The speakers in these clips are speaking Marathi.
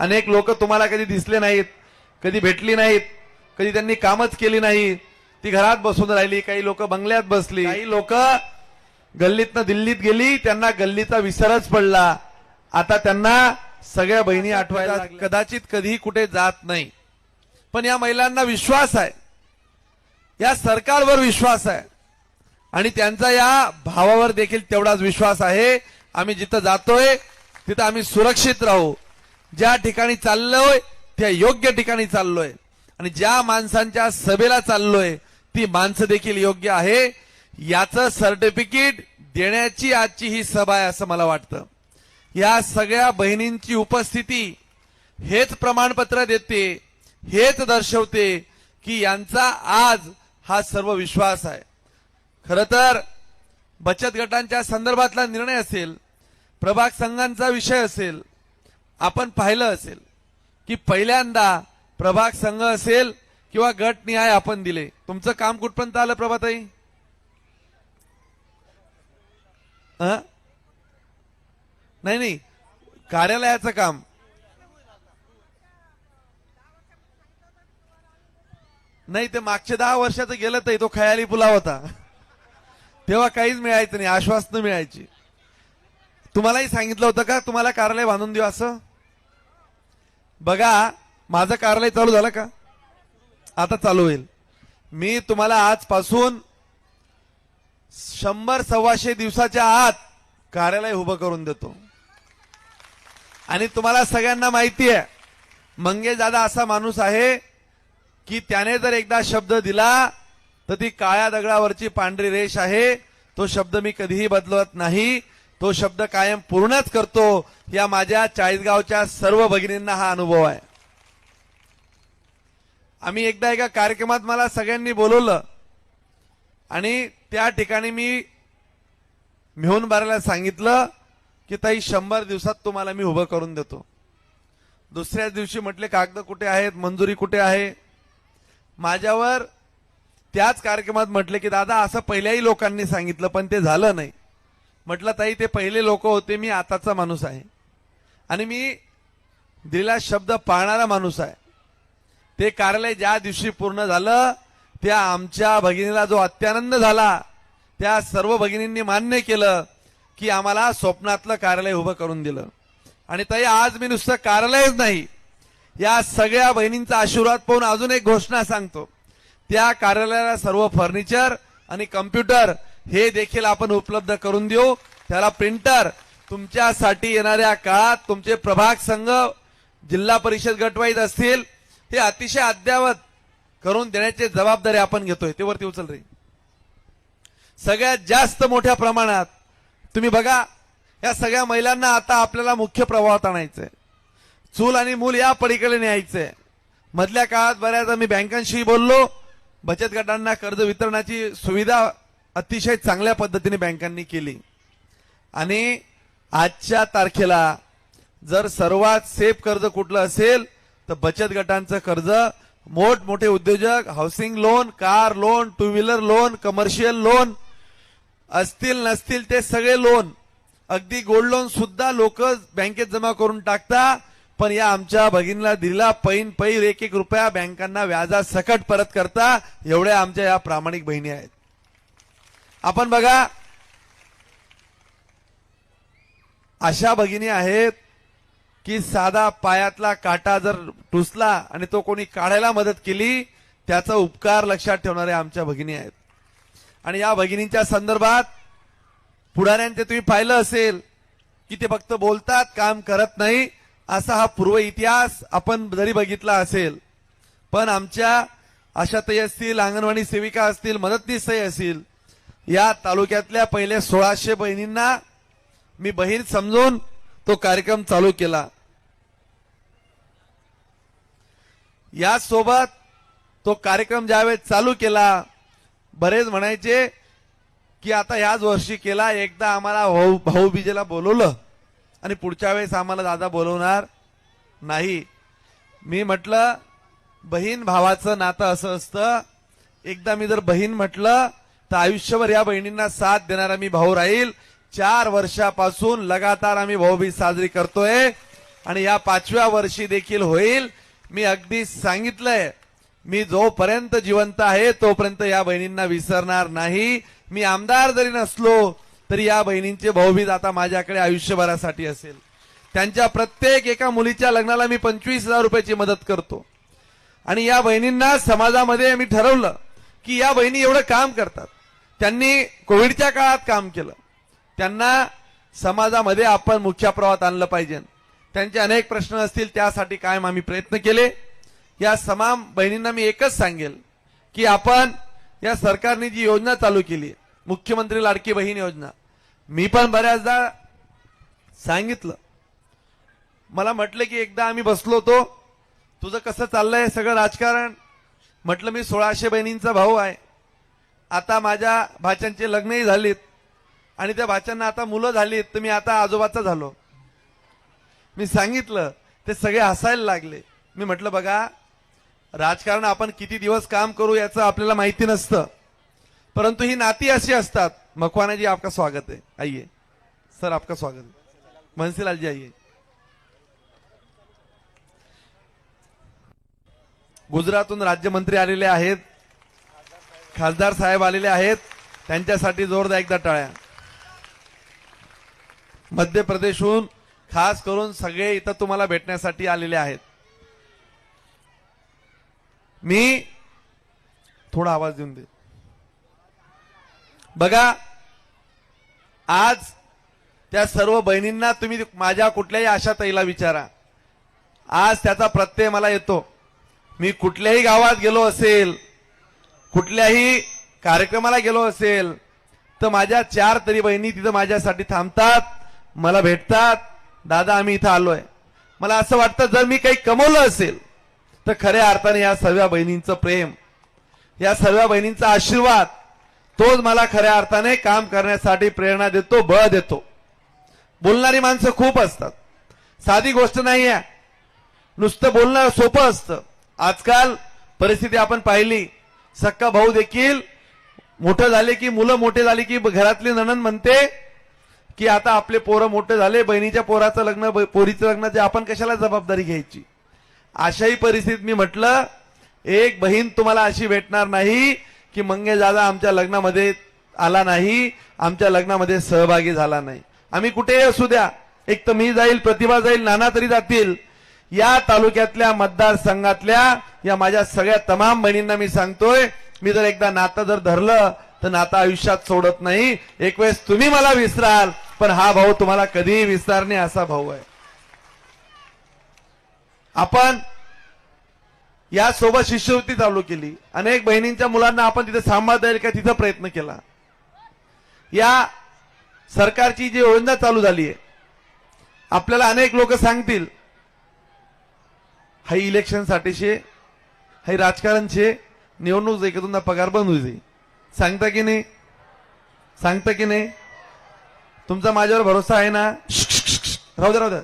अनेक लोक तुम्हाला कधी दिसले नाहीत कधी भेटली नाहीत कधी त्यांनी कामच केली नाही. ती घरात बसून राहिली काही लोक बंगल्यात बसली. काही लोक गल्लीतनं दिल्लीत गेली त्यांना गल्लीचा विसरच पडला. आता त्यांना सगळ्या बहिणी आठवायला कदाचित कधी कुठे जात नाही. पण या महिलांना विश्वास आहे. या सरकारवर विश्वास आहे. आणि त्यांचा या भावावर देखील तेवढाच विश्वास आहे. आम्ही जिथं जातोय तिथं आम्ही सुरक्षित राहू. ज्या ठिकाणी चाललोय त्या योग्य ठिकाणी चाललोय. आणि ज्या माणसांच्या सभेला चाललोय ती माणसं देखील योग्य आहे. याचं सर्टिफिकेट देण्याची आजची ही सभा आहे असं मला वाटतं. या सगळ्या बहिणींची उपस्थिती हेच प्रमाणपत्र देते हेच दर्शवते की यांचा आज हा सर्व विश्वास आहे. खर तर बचत गटांच्या संदर्भातला निर्णय असेल प्रभाग संघांचा विषय असेल आपण पाहिलं असेल की पहिल्यांदा प्रभाग संघ असेल किंवा गट निहाय आपण दिले. तुमचं काम कुठपर्यंत आलं प्रभाताई? नाही नाही. कार्यालयाचं काम. नाही ते मागच्या दहा वर्षाचं गेलं तर तो खयाली पुलाव होता. तेव्हा काहीच मिळायचं नाही आश्वासनं मिळायची. तुम्हालाही सांगितलं होतं का? तुम्हाला कार्यालय बांधून देऊ असं? बघा माझं कार्यालय चालू झालं का? आता चालू होईल. मी तुम्हाला आजपासून शंभर सव्वाशे दिवसाच्या आत कार्यालय उभं करून देतो. आणि तुम्हाला सगळ्यांना माहिती आहे मंगेश दादा असा माणूस आहे की त्याने जर एकदा शब्द दिला तर ती काळ्या दगडावरची पांढरी रेष आहे. तो शब्द मी कधीही बदलत नाही. तो शब्द कायम पूर्णच करतो या माझ्या चाळीसगावच्या सर्व भगिनींना हा अनुभव आहे. आम्ही एकदा एका कार्यक्रमात मला सगळ्यांनी बोलवलं आणि त्या ठिकाणी मी मिहून बारायला सांगितलं की ताई शंभर दिवसात तुम्हाला मी उभं करून देतो. दुसऱ्याच दिवशी म्हटले कागद कुठे आहेत? मंजुरी कुठे आहे? माझ्यावर त्याच कार्यक्रमात म्हटले की दादा असं पहिल्याही लोकांनी सांगितलं पण ते झालं नाही. म्हटलं ताई ते पहिले लोक होते मी आताचा माणूस आहे. आणि मी दिला शब्द पाळणारा माणूस आहे. ते कार्यालय ज्या दिवशी पूर्ण झालं त्या आमच्या भगिनीला जो अत्यानंद झाला त्या सर्व भगिनींनी मान्य केलं की आम्हाला स्वप्नातलं कार्यालय उभं करून दिलं. आणि ताई आज मी नुसतं कार्यालयच नाही या सगळ्या बहिणींचा आशीर्वाद पाहून अजून एक घोषणा सांगतो. त्या कार्यालयाला सर्व फर्निचर आणि कम्प्युटर हे देखील आपण उपलब्ध करून देऊ. त्याला प्रिंटर तुमच्यासाठी येणाऱ्या काळात तुमचे प्रभाग संघ जिल्हा परिषद गटवाईत असतील हे अतिशय अद्यावत करून देण्याची जबाबदारी आपण घेतोय. ते वरती उचल रे. सगळ्यात जास्त मोठ्या प्रमाणात तुम्ही बघा या सगळ्या महिलांना आता आपल्याला मुख्य प्रभावात आणायचंय. चूल आणि मूल या पलीकडे न्यायचंय. मधल्या काळात बऱ्याच आम्ही बँकांशी बोललो. बचत गटांना कर्ज वितरणाची सुविधा अतिशय चांगल्या पद्धतीने बँकांनी केली. आणि आजच्या तारखेला जर सर्वात सेफ कर्ज कुठलं असेल तर बचत गटांचं कर्ज मोठमोठे उद्योजक housing loan car loan two wheeler loan commercial loan असतील नसतील ते सगळे लोन अगदी गोल्ड लोन सुद्धा लोक बँकेत जमा करून टाकता पण या आमच्या भगिनीला दिला पैन पैर एक एक रुपया बँकांना व्याजा सकट परत करता एवढ्या आमच्या या प्रामाणिक बहिणी आहेत. आपण बघा. अशा भगिनी आहेत की साधा पायातला काटा जर टुसला आणि तो कोणी काढायला मदत केली त्याचा उपकार लक्षात ठेवणाऱ्या आमच्या भगिनी आहेत. आणि या भगिनींच्या संदर्भात पुढाऱ्यांचे तुम्ही पाहिलं असेल की ते फक्त बोलतात काम करत नाही असा हा पूर्व इतिहास आपण जरी बघितला असेल पण आमच्या आशाताई असतील अंगणवाडी सेविका असतील मदतनीसही असतील या तालुक्यातल्या पहिल्या सोळाशे बहिणींना मी बहीण समजून तो कार्यक्रम चालू केला. यासोबत तो कार्यक्रम ज्यावेळेस चालू केला बरेच म्हणायचे की आता याच वर्षी केला एकदा आम्हाला भाऊ भाऊबीजेला बोलवलं आणि पुढच्या वेळेस आम्हाला दादा बोलवणार नाही. मी म्हटलं बहीण भावाचं नातं असं असतं. एकदा मी जर बहीण म्हटलं तर आयुष्यभर या बहिणींना साथ देणारा मी भाऊ राहील. चार वर्षापासून लगातार आम्ही भाऊबीज साजरी करतोय आणि या पाचव्या वर्षी देखील होईल. मी अगदी सांगितलंय मी जोपर्यंत जिवंत आहे तोपर्यंत या बहिणींना विसरणार नाही. मी आमदार जरी नसलो तरी या बहिणींचे भाऊबीज आता माझ्याकडे आयुष्यभरासाठी असेल. त्यांच्या प्रत्येक एका मुलीच्या लग्नाला मी पंचवीस हजार रुपयाची मदत करतो. आणि या बहिणींना समाजामध्ये मी ठरवलं की या बहिणी एवढं काम करतात. त्यांनी कोविडच्या काळात काम केलं. त्यांना समाजामध्ये आपण मुख्य प्रवाहात आणलं पाहिजे. त्यांचे अनेक प्रश्न असतील त्यासाठी कायम आम्ही प्रयत्न केले. या समाम बहिणींना मी एकच सांगेल की आपण या सरकारने जी योजना चालू केली मुख्यमंत्री लाडकी बहीण योजना मी पण बऱ्याचदा सांगितलं. मला म्हटलं की एकदा आम्ही बसलो होतो तुझं कसं चाललंय सगळं राजकारण? म्हटलं मी सोळाशे बहिणींचा भाऊ आहे. आता माझ्या भाच्यांचे लग्नही झालीत. आणि त्या भाच्यांना आता मुलं झालीत तर मी आता आजोबाचा झालो. मी सांगितलं ते सगळे हसायला लागले. मी म्हटलं बघा राजकारण आपण किती दिवस काम करू याचं आपल्याला माहिती नसतं. परंतु ही नाती अशी असतात. मकवानाजी आपका स्वागत आहे. आइए सर आपका स्वागत है मनसीलाल जी आइए गुजरातून राज्यमंत्री आलेले आहेत. खासदार साहेब आलेले आहेत. त्यांच्यासाठी जोरदार एकदा टाळ्या. मध्य प्रदेशहून खास करून सगळे इथं तुम्हाला भेटण्यासाठी आलेले आहेत. मी थोडा आवाज देऊन दे बघा आज त्या सर्व बहिणींना तुम्ही माझ्या कुठल्याही आशा ताईला विचारा. आज त्याचा प्रत्यय मला येतो. मी कुठल्याही गावात गेलो असेल कुठल्याही कार्यक्रमाला गेलो असेल तर माझ्या चार तरी बहिणी तिथं माझ्यासाठी थांबतात मला भेटतात. दादा आम्ही इथं आलोय. मला असं वाटतं जर मी काही कमवलं असेल तर खऱ्या अर्थाने या सर्व बहिणींचं प्रेम या सर्व बहिणींचा आशीर्वाद तोच मला खऱ्या अर्थाने काम करण्यासाठी प्रेरणा देतो बळ देतो. बोलणारी माणसं खूप असतात. साधी गोष्ट नाही आहे नुसतं बोलणं सोपं असतं. आजकाल परिस्थिती आपण पाहिली. सक्का भाऊ देखील मोठं झाले की मुलं मोठे झाले की घरातली नणन म्हणते की आता आपले पोरं मोठे झाले बहिणीच्या पोराचं लग्न ब- पोरीचं लग्नाची आपण कशाला जबाबदारी घ्यायची? अशाही परिस्थितीत मी म्हटलं एक बहीण तुम्हाला अशी भेटणार नाही की मंगे दादा आमच्या लग्नामध्ये आला नाही आमच्या लग्नामध्ये सहभागी झाला नाही. आम्ही कुठेही असू द्या. एक तर मी जाईल प्रतिभा जाईल नाना तरी जातील या तालुक्यातल्या मतदारसंघातल्या या माझ्या सगळ्या तमाम बहिणींना मी सांगतोय मी जर एकदा नातं जर धरलं तर नातं आयुष्यात सोडत नाही. एक वेळेस तुम्ही मला विसराल पण हा भाऊ तुम्हाला कधीही विसरणे असा भाऊ आहे. आपण या सोबत शिष्यवृत्ती चालू केली. अनेक बहिणींच्या मुलांना आपण तिथे सांभाळता येईल का तिथं प्रयत्न केला. या सरकारची जी योजना चालू झाली आहे आपल्याला अनेक लोक सांगतील हाई इलेक्शन साठीचे हाई राजकारण शे निवडणूक जाई का तुमचा पगार बंद होई जाई सांगता की नाही? सांगता की नाही? तुमचा माझ्यावर भरोसा आहे ना? राहू द्या राहू द्या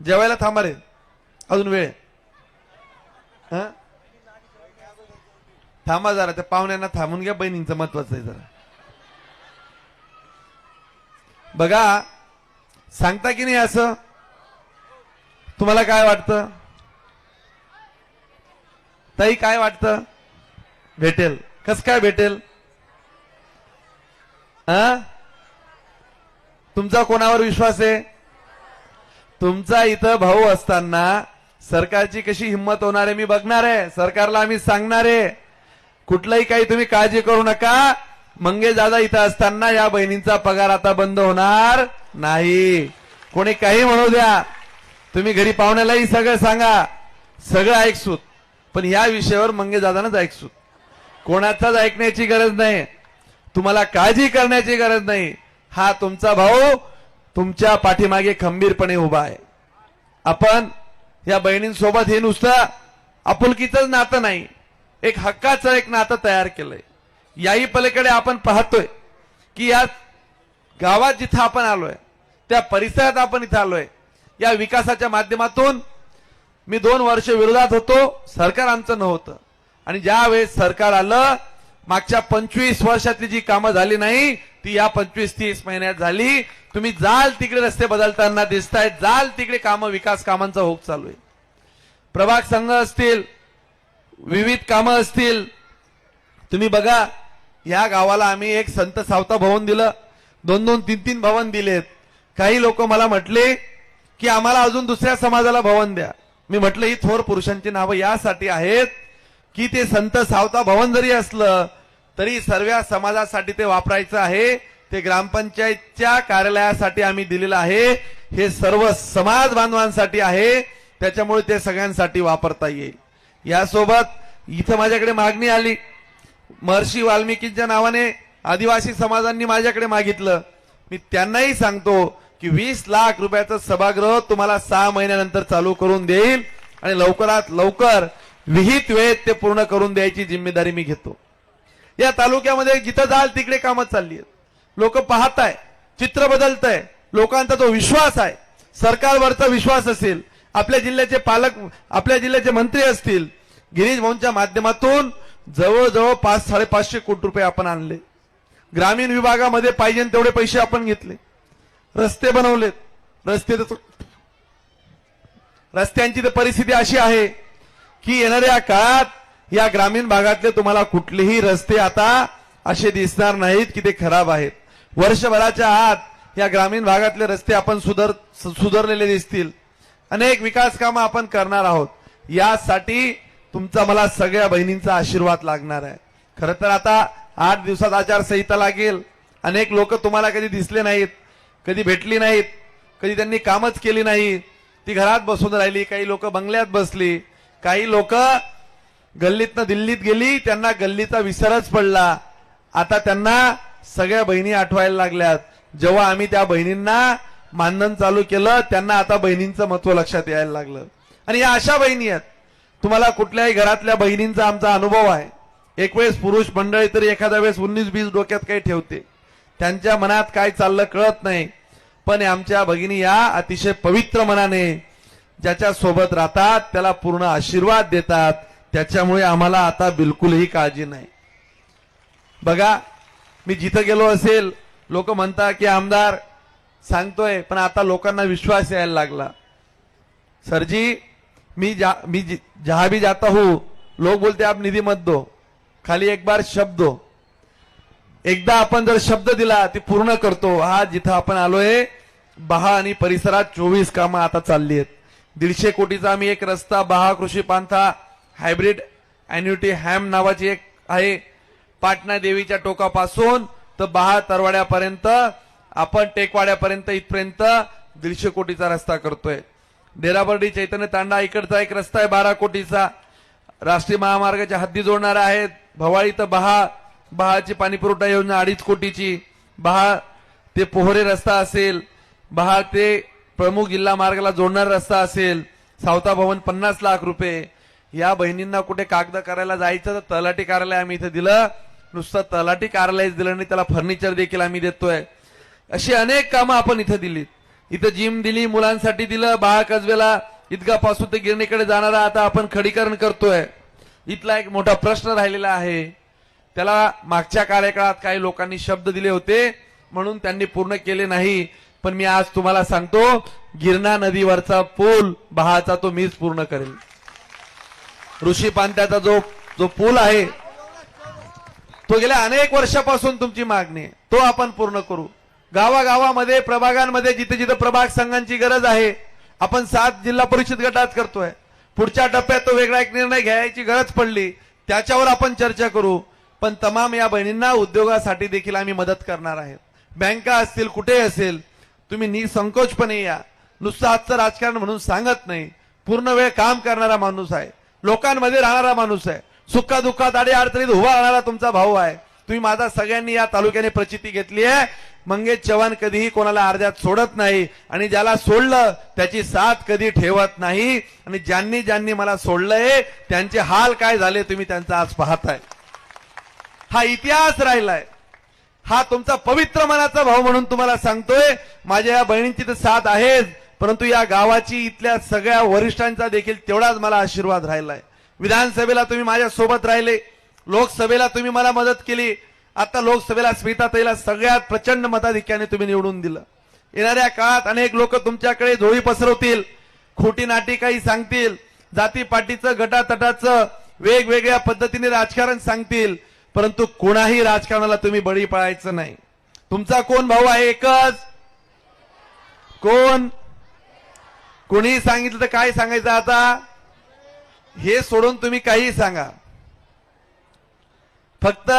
जेवायला थांबा रे. अजून वेळ हा? थांबा जरा त्या पाहुण्यांना थांबून घ्या बहिणींचं महत्वाचं आहे जरा. बघा सांगता की नाही असं? तुम्हाला काय वाटतं? ताई काय वाटतं? भेटेल. कस काय भेटेल? हा तुमचा कोणावर विश्वास आहे? तुमचा इथं भाऊ असताना सरकारची कशी हिंमत होणार आहे मी बघणार आहे. सरकारला आम्ही सांगणार आहे. कुठलंही काही तुम्ही काळजी करू नका. मंगेश दादा इथं असताना या बहिणींचा पगार आता बंद होणार नाही. कोणी काही म्हणू द्या. तुम्ही घरी पाहुण्यालाही सगळं सांगा. सगळं ऐकसूत. पण या विषयावर मंगेश दादानच कोणाचाच ऐकण्याची गरज नाही. तुम्हाला काळजी करण्याची गरज नाही. हा तुमचा भाऊ तुमच्या पाठीमागे खंबीरपणे उभा आहे. आपण या बहिणींसोबत हे नुसतं आपुलकीच नातं नाही. एक हक्काचं एक नातं तयार केलंय. याही पलीकडे आपण पाहतोय की या गावात जिथं आपण आलोय त्या परिसरात आपण इथं आलोय या विकासाच्या माध्यमातून मी दोन वर्ष विरोधात होतो सरकार आमचं नव्हतं. आणि ज्या वेळेस सरकार आलं मागच्या पंचवीस वर्षातली जी कामं झाली नाही ती या पंचवीस तीस महिन्यात झाली. तुम्ही जाल तिकडे रस्ते बदलताना दिसतायत जाल तिकडे कामं विकास कामांचा होप चालू आहे. प्रभाग संघ असतील विविध कामं असतील तुम्ही बघा या गावाला आम्ही एक संत सावता भवन दिलं. दोन दोन तीन तीन भवन दिलेत. काही लोक मला म्हटले की आम्हाला अजून दुसऱ्या समाजाला भवन द्या. मी म्हटलं ही थोर पुरुषांची नावं यासाठी आहेत की ते संत सावता भवन जरी असलं तरी सर्व समाजासाठी ते वापरायचं आहे. ते ग्रामपंचायतच्या कार्यालयासाठी आम्ही दिलेलं आहे. हे सर्व समाज बांधवांसाठी आहे. त्याच्यामुळे ते सगळ्यांसाठी वापरता येईल. यासोबत इथं माझ्याकडे मागणी आली. महर्षी वाल्मिकींच्या नावाने आदिवासी समाजांनी माझ्याकडे मागितलं. मी त्यांनाही सांगतो की वीस लाख रुपयाचं सभागृह तुम्हाला सहा महिन्यानंतर चालू करून देईल आणि लवकरात लवकर विहित वेळेत ते पूर्ण करून द्यायची जिम्मेदारी मी घेतो. या तालुक्यामध्ये जिथं जाल तिकडे कामं चालली आहेत. लोक पाहत आहे चित्र बदलत आहे लोकांचा तो विश्वास आहे. सरकारवरचा विश्वास असेल आपल्या जिल्ह्याचे पालक आपल्या जिल्ह्याचे मंत्री असतील. गिरीश भाऊंच्या माध्यमातून जवळजवळ पाच साडेपाचशे कोटी रुपये आपण आणले. ग्रामीण विभागामध्ये पाहिजे तेवढे पैसे आपण घेतले. रस्ते बनवलेत. रस्ते तर रस्त्यांची तर परिस्थिती अशी आहे की येणाऱ्या काळात या ग्रामीण भागातले तुम्हाला कुठलेही रस्ते आता असे दिसणार नाहीत की ते खराब आहेत. वर्षभराच्या आत या ग्रामीण भागातले रस्ते आपण सुधर सुधारलेले दिसतील. अनेक विकास कामं आपण करणार आहोत. यासाठी तुमचा मला सगळ्या बहिणींचा आशीर्वाद लागणार आहे. खरं तर आता आठ दिवसात आचारसंहिता लागेल. अनेक लोक तुम्हाला कधी दिसले नाहीत. कधी भेटली नाहीत कधी त्यांनी कामच केली नाही. ती घरात बसून राहिली काही लोक बंगल्यात बसली काही लोक गल्लीतनं दिल्लीत गेली त्यांना गल्लीचा विसरच पडला. आता त्यांना सगळ्या बहिणी आठवायला लागल्यात. जेव्हा आम्ही त्या बहिणींना मानधन चालू केलं त्यांना आता बहिणींचं महत्त्व लक्षात यायला लागलं. आणि या अशा बहिणी आहेत. तुम्हाला कुठल्याही घरातल्या बहिणींचा आमचा अनुभव आहे. एक वेळेस पुरुष मंडळी तरी एखाद्या वेळेस उन्नीस बीस डोक्यात काही ठेवते. त्यांच्या मनात काय चाललं कळत नाही. पण आमच्या भगिनी या अतिशय पवित्र मनाने ज्याच्या सोबत राहतात त्याला पूर्ण आशीर्वाद देतात. त्याच्यामुळे आम्हाला आता बिलकुलही काळजी नाही. बघा मी जिथं गेलो असेल लोक म्हणतात की आमदार सांगतोय पण आता लोकांना विश्वास यायला लागला. सरजी मी जा मी जि- भी जाता हो. लोग बोलते आप निधि मत दो. खाली एक बार शब्द दो. एकदा आपण जर शब्द दिला ती पूर्ण करतो. हा जिथं आपण आलोय बहा आणि परिसरात चोवीस कामं आता चालली आहेत. दीडशे कोटीचा आम्ही एक रस्ता बहा कृषी पांथा हायब्रिड अॅन्युटी हॅम नावाची एक आहे. पाटणा देवीच्या टोकापासून तर बहा तरवाड्यापर्यंत आपण टेकवाड्यापर्यंत इथपर्यंत दीडशे कोटीचा रस्ता करतोय. डेराबर्डी चैतन्य तांडा इकडचा एक रस्ता आहे बारा कोटीचा. राष्ट्रीय महामार्गाच्या हद्दी जोडणारा आहेत. भवाळी तर बहा बहाची पाणी पुरवठा योजना अडीच कोटीची बहा ते पोहरे रस्ता असेल बहा ते प्रमुख जिल्हा मार्गाला जोडणारा रस्ता असेल सावता भवन पन्नास लाख रुपये. या बहिणींना कुठे कागद करायला जायचं तर तलाठी कार्यालय आम्ही इथं दिलं. नुसतं तलाठी कार्यालय दिलं नाही त्याला फर्निचर देखील आम्ही देतोय. अशी अनेक कामं आपण इथं दिलीत. इथं जिम दिली मुलांसाठी दिलं बहा कसबेला ईदगापासून ते गिरणीकडे जाणारा आता आपण खडीकरण करतोय. इथला एक मोठा प्रश्न राहिलेला आहे. त्याला मागच्या कार्यकाळात काही लोकांनी शब्द दिले होते म्हणून त्यांनी पूर्ण केले नाही. पण मी आज तुम्हाला सांगतो गिरणा नदीवरचा पूल बहाचा तो मीच पूर्ण करेल. ऋषी पांत्याचा जो जो पूल आहे तो गेल्या अनेक वर्षापासून तुमची मागणी आहे. तो आपण पूर्ण करू. गावागावामध्ये प्रभागांमध्ये जिथे जिथे प्रभाग संघांची गरज आहे आपण सात जिल्हा परिषद गटात करतोय. पुढच्या टप्प्यात तो वेगळा एक निर्णय घ्यायची गरज पडली त्याच्यावर आपण चर्चा करू. पण तमाम या बहिणींना उद्योगासाठी देखील आम्ही मदत करणार आहे. बँका असतील कुठे असेल तुम्ही निसंकोचपणे या. नुसतं आजचं राजकारण म्हणून सांगत नाही. पूर्ण वेळ काम करणारा माणूस आहे. लोकांमध्ये राहणारा माणूस आहे. सुखा दुःखात आडी अडचणीत उभा राहणारा तुमचा भाऊ आहे. तुम्ही माझा सगळ्यांनी या तालुक्याने प्रचिती घेतली आहे. मंगेश चव्हाण कधीही कोणाला अर्ध्यात सोडत नाही आणि ज्याला सोडलं त्याची साथ कधी ठेवत नाही. आणि ज्यांनी ज्यांनी मला सोडलंय त्यांचे हाल काय झाले तुम्ही त्यांचा आज पाहताय. हा इतिहास राहिलाय. हा तुमचा पवित्र मनाचा भाव म्हणून तुम्हाला सांगतोय. माझ्या या बहिणींची तर साथ आहेच परंतु या गावाची इथल्या सगळ्या वरिष्ठांचा देखील तेवढाच मला आशीर्वाद राहिलाय. विधानसभेला तुम्ही माझ्या सोबत राहिले लोकसभेला तुम्ही मला मदत केली. आता लोकसभेला स्मिताताईला सगळ्यात प्रचंड मताधिक्याने तुम्ही निवडून दिलं. येणाऱ्या काळात अनेक लोक तुमच्याकडे झोळी पसरवतील खोटी नाटी काही सांगतील जातीपाटीचं गटातटाचं वेगवेगळ्या पद्धतीने राजकारण सांगतील. परंतु कोणाही राजकारणाला तुम्ही बळी पळायचं नाही. तुमचा कोण भाऊ आहे एकच? कोण? कोणी सांगितलं तर काय सांगायचं आता? हे सोडून तुम्ही काहीही सांगा. फक्त